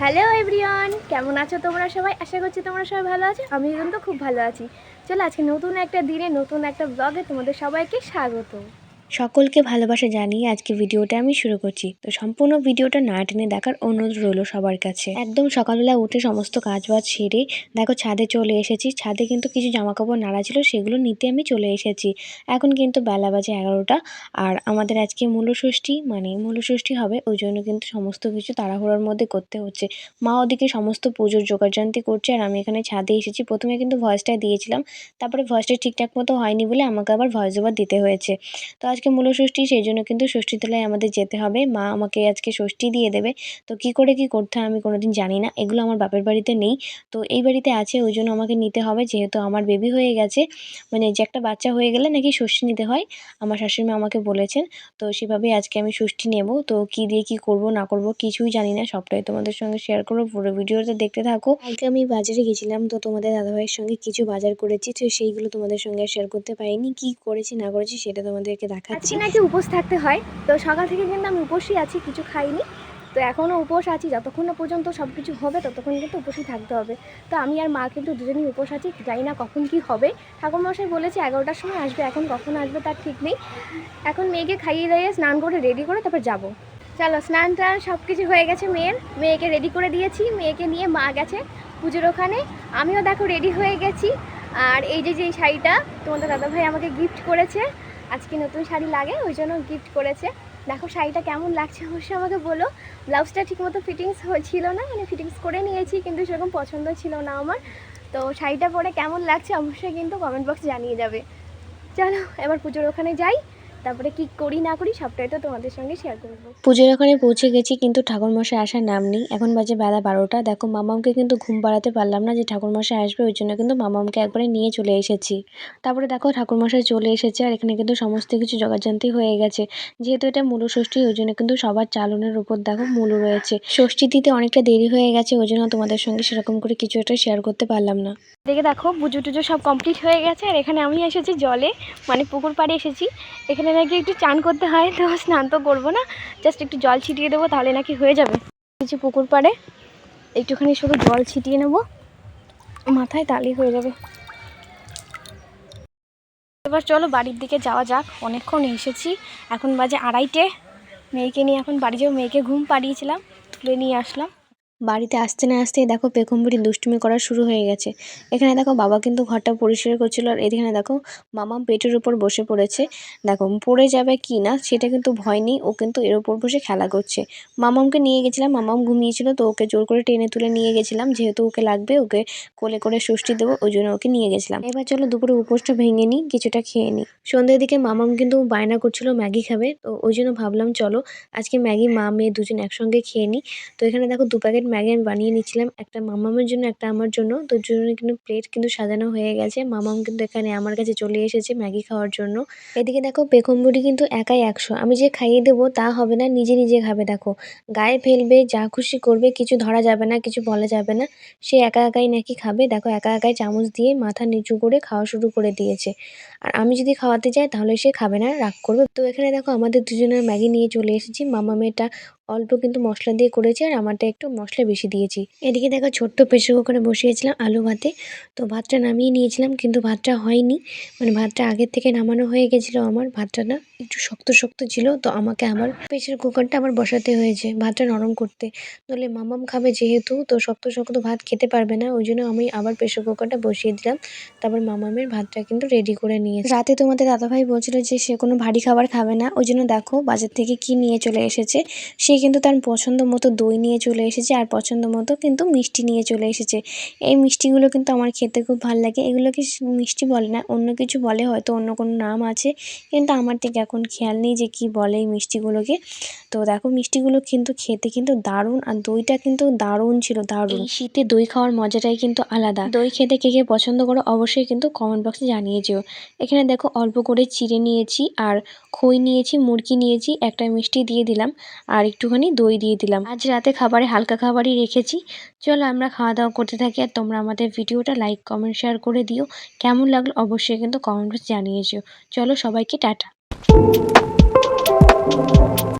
Hello everyone, কেমন আছো তোমরা সবাই? আশা করছি তোমরা সবাই ভালো আছো। আমি কিন্তু খুব ভালো আছি। চলো আজকে নতুন একটা দিনে, নতুন একটা ব্লগে তোমাদের সবাইকে স্বাগত। সকলকে ভালোবাসা জানিয়ে আজকে ভিডিওটা আমি শুরু করছি। তো সম্পূর্ণ ভিডিওটা না টেনে দেখার অনুরোধ রইল সবার কাছে। একদম সকালবেলা উঠে সমস্ত কাজ বাজ সেরে দেখো ছাদে চলে এসেছি। ছাদে কিন্তু কিছু জামা কাপড় নাড়া ছিল, সেগুলো নিতে আমি চলে এসেছি। এখন কিন্তু বেলা বাজে এগারোটা আর আমাদের আজকে মূলষষ্ঠী মানে মূলষষ্ঠী হবে, ওই জন্য কিন্তু সমস্ত কিছু তাড়াহুড়োর মধ্যে করতে হচ্ছে। মা ওদিকে সমস্ত পুজোর জোগাড়জান্তি করছে আর আমি এখানে ছাদে এসেছি। প্রথমে কিন্তু ভয়েসটা দিয়েছিলাম, তারপরে ভয়েসটা ঠিকঠাক মতো হয়নি বলে আমাকে আবার ভয়েস ওভার দিতে হয়েছে। তো আজকে মূল ষষ্ঠী, সেই জন্য কিন্তু ষষ্ঠী তলায় আমাদের যেতে হবে। মা আমাকে আজকে ষষ্ঠী দিয়ে দেবে। তো কি করে কি করতে হয় আমি কোনোদিন জানি না। এগুলো আমার বাপের বাড়িতে নেই। তো এই বাড়িতে আছে, ওই জন্য আমাকে নিতে হবে। যেহেতু আমার বেবি হয়ে গেছে মানে যে একটা বাচ্চা হয়ে গেলে নাকি ষষ্ঠী নিতে হয়। আমার শাশুড়ি মা আমাকে বলেছেন। তো সেভাবেই আজকে আমি ষষ্ঠী নেব। তো কি দিয়ে কি করব, না করব কিছুই জানি না। সবটাই তোমাদের সঙ্গে শেয়ার করব। পুরো ভিডিওটা দেখতে থাকো। কালকে আমি বাজারে গেছিলাম। তো তোমাদের দাদাভাইয়ের সঙ্গে কিছু বাজার করেছি। তো সেইগুলো তোমাদের সঙ্গে শেয়ার করতে পারিনি। কি করেছি, না করেছি, সেটা তোমাদেরকে দেখাচ্ছি। নাকি উপোস থাকতে হয়। তো সকাল থেকে কিন্তু আমি উপোসই আছি, কিছু খাইনি। তো এখনও উপোস আছি, যতক্ষণ না পর্যন্ত সব কিছু হবে, ততক্ষণ কিন্তু উপোসই থাকতে হবে। তো আমি আর মা কিন্তু দুজনেই উপোস আছি, জানি না কখন কি হবে। ঠাকুরমশাই বলেছে এগারোটার সময় আসবে, এখন কখন আসবে তার ঠিক নেই। এখন মেয়েকে খাইয়ে দাইয়ে স্নান করে রেডি করে তারপর যাব। চলো স্নান টান সব কিছু হয়ে গেছে মেয়ের। মেয়েকে রেডি করে দিয়েছি, মেয়েকে নিয়ে মা গেছে পুজোর ওখানে। আমিও দেখো রেডি হয়ে গেছি। আর এই যে যে শাড়িটা তোমাদের দাদাভাই আমাকে গিফট করেছে আজকে নতুন শাড়ি লাগে, ওই জন্য গিফট করেছে। দেখো শাড়িটা কেমন লাগছে অবশ্যই আমাকে বলো। ব্লাউজটা ঠিকমতো ফিটিংস ছিল না মানে ফিটিংস করে নিয়েছি, কিন্তু সেরকম পছন্দ ছিল না আমার। তো শাড়িটা পরে কেমন লাগছে অবশ্যই কিন্তু কমেন্ট বক্সে জানিয়ে যাবে। চলো, এবার পুজোর ওখানে যাই। তারপরে কি করি না করি সবটাই তো তোমাদের সঙ্গে শেয়ার করব পুজোর ওখানে পৌঁছে গেছি কিন্তু ঠাকুরমশাই আসার নাম নেই। এখন বাজে বেলা বারোটা। দেখো মামামকে কিন্তু ঘুম পাড়াতে পারলাম না যে ঠাকুরমশাই আসবে ওই জন্য কিন্তু মামামকে একবারে নিয়ে চলে এসেছি। তারপরে দেখো ঠাকুরমশাই চলে এসেছে আর এখানে কিন্তু সমস্ত কিছু জোগাড়জান্তি হয়ে গেছে। যেহেতু এটা মূল ষষ্ঠী ওই জন্য কিন্তু সবার চালনের উপর দেখো মূল রয়েছে। ষষ্ঠী দিতে অনেকটা দেরি হয়ে গেছে ওই জন্য তোমাদের সঙ্গে সেরকম করে কিছু একটা শেয়ার করতে পারলাম না। দেখে দেখো পুজো টুজো সব কমপ্লিট হয়ে গেছে আর এখানে আমি এসেছি জলে মানে পুকুর পাড়ে এসেছি। এখানে নাকি একটু চান করতে হয়, তো স্নান তো করব না। জাস্ট একটু জল ছিটিয়ে দেবো, তাহলে নাকি হয়ে যাবে। কিছু পুকুর পাড়ে, একটুখানি শুধু জল ছিটিয়ে নেব। মাথায় তালি হয়ে যাবে। এবার চলো বাড়ির দিকে যাওয়া যাক। অনেকক্ষণ এসেছি, এখন বাজে আড়াইটে। মেয়েকে নিয়ে এখন বাড়ি যাব, মেয়েকে ঘুম পাড়িয়েছিলাম, তুলে নিয়ে আসলাম। বাড়িতে আসতে না আসতেই দেখো পেখমবুড়ি দুষ্টুমি করা শুরু হয়ে গেছে। এখানে দেখো বাবা কিন্তু ঘরটা পরিষ্কার করছিল আর এখানে দেখো মামা পেটের উপর বসে পড়েছে। দেখো, পড়ে যাবে কি না সেটা কিন্তু ভয় নেই, ও কিন্তু এর উপর বসে খেলা করছে। মামামকে নিয়ে গেছিলাম, মামাম ঘুমিয়েছিল তো ওকে জোর করে টেনে তুলে নিয়ে গেছিলাম, যেহেতু ওকে লাগবে ওকে কোলে করে ষষ্ঠী দেবো, ওই জন্য ওকে নিয়ে গেছিলাম। এবার চলো দুপুরে উপোসটা ভেঙে নিই, কিছুটা খেয়ে নিই। সন্ধ্যের দিকে মামাম কিন্তু বায়না করছিল ম্যাগি খাবে, তো ওই জন্য ভাবলাম চলো আজকে ম্যাগি মা, মেয়ে দুজন একসঙ্গে খেয়ে নিই। তো এখানে দেখো দু প্যাকেট ম্যাগি আমি বানিয়ে নিচ্ছিলাম একটা মামামের জন্য, একটা আমার জন্য। তো দুজনে কিন্তু প্লেট কিন্তু সাজানো হয়ে গেছে। মামাম কিন্তু এখানে আমার কাছে চলে এসেছে ম্যাগি খাওয়ার জন্য। এদিকে দেখো পেখমবুড়ি কিন্তু একাই একশো। আমি যে খাইয়ে দেবো তা হবে না, নিজে নিজে খাবে দেখো। গায়ে ফেলবে, যা খুশি করবে, কিছু ধরা যাবে না, কিছু বলা যাবে না। সে একা একাই নাকি খাবে? দেখো, একা একাই চামচ দিয়ে মাথা নিচু করে খাওয়া শুরু করে দিয়েছে। আর আমি যদি খাওয়াতে যাই, তাহলে সে খাবে না, রাগ করবে। তো এখানে দেখো, আমাদের দুজনের ম্যাগি নিয়ে চলে এসেছি। মামা মেয়েটা অল্প কিন্তু মশলা দিয়ে করেছি আর আমারটা একটু মশলা বেশি দিয়েছি। এদিকে দেখো ছোট্ট প্রেসার কুকারে বসিয়েছিলাম আলু ভাতে। তো ভাতটা নামিয়ে নিয়েছিলাম কিন্তু ভাতটা হয়নি। মানে ভাতটা আগের থেকে নামানো হয়ে গেছিল আমার। ভাতটা না একটু শক্ত শক্ত ছিল তো আমাকে আবার প্রেসার কুকারটা আবার বসাতে হয়েছে ভাতটা নরম করতে। নইলে মামাম খাবে যেহেতু তো শক্ত শক্ত ভাত খেতে পারবে না। ওই জন্য আমি আবার প্রেসার কুকারটা বসিয়ে দিলাম। তারপর মামামের ভাতটা কিন্তু রেডি করে নিয়ে রাতে তোমাদের দাদাভাই বলছিল যে সে কোনো ভারী খাবার খাবে না। ওই জন্য দেখো বাজার থেকে কি নিয়ে চলে এসেছে? সে কিন্তু তার পছন্দ মতো দই নিয়ে চলে এসেছে আর পছন্দ মতো কিন্তু মিষ্টি নিয়ে চলে এসেছে। এই মিষ্টিগুলো কিন্তু আমার খেতে খুব ভালো লাগে। এগুলোকে মিষ্টি বলে না অন্য কিছু বলে হয়তো অন্য কোনো নাম আছে। কিন্তু আমার ঠিক এখন খেয়াল নেই যে কি বলে এই মিষ্টিগুলোকে। তো দেখো মিষ্টিগুলো কিন্তু খেতে কিন্তু দারুণ আর দইটা কিন্তু দারুণ ছিল দারুণ। শীতে দই খাওয়ার মজাটাই কিন্তু আলাদা। দই খেতে কে কে পছন্দ করো অবশ্যই কিন্তু কমেন্ট বক্সে জানিয়ে যেও। এখানে দেখো অল্প করে চিড়ে নিয়েছি আর খই নিয়েছি মুরগি নিয়েছি একটা মিষ্টি দিয়ে দিলাম। আর একটুখানি দই দিয়ে দিলাম। আজ রাতে খাবারে হালকা খাবারই রেখেছি। চলো আমরা খাওয়া দাওয়া করতে থাকি আর তোমরা আমাদের ভিডিওটা লাইক কমেন্ট শেয়ার করে দিও। কেমন লাগল অবশ্যই কিন্তু কমেন্ট জানিয়েছো জানিয়ে চলো সবাইকে টাটা।